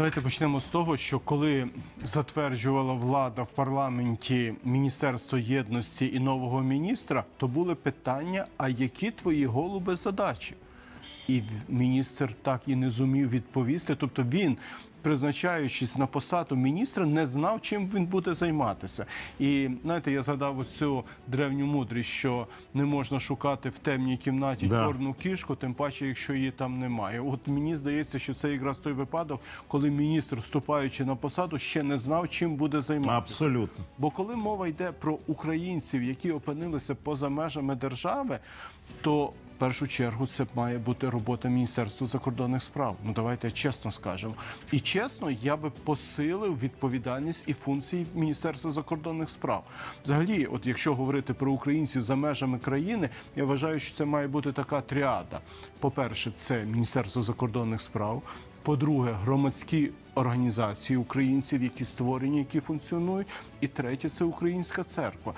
Давайте почнемо з того, що коли затверджувала влада в парламенті Міністерство єдності і нового міністра, то були питання: а які твої голуби задачі? І міністр так і не зумів відповісти. Тобто він, призначаючись на посаду міністра, не знав, чим він буде займатися. І знаєте, я згадав оцю древню мудрість, що не можна шукати в темній кімнаті Да. чорну кішку, тим паче, якщо її там немає. От мені здається, що це якраз той випадок, коли міністр, вступаючи на посаду, ще не знав, чим буде займатися. Абсолютно. Бо коли мова йде про українців, які опинилися поза межами держави, то першу чергу це має бути робота Міністерства закордонних справ. Ну давайте чесно скажемо. І чесно, я би посилив відповідальність і функції Міністерства закордонних справ. Взагалі, от якщо говорити про українців за межами країни, я вважаю, що це має бути така тріада. По-перше, це Міністерство закордонних справ. По-друге, громадські організації українців, які створені, які функціонують. І третє це українська церква.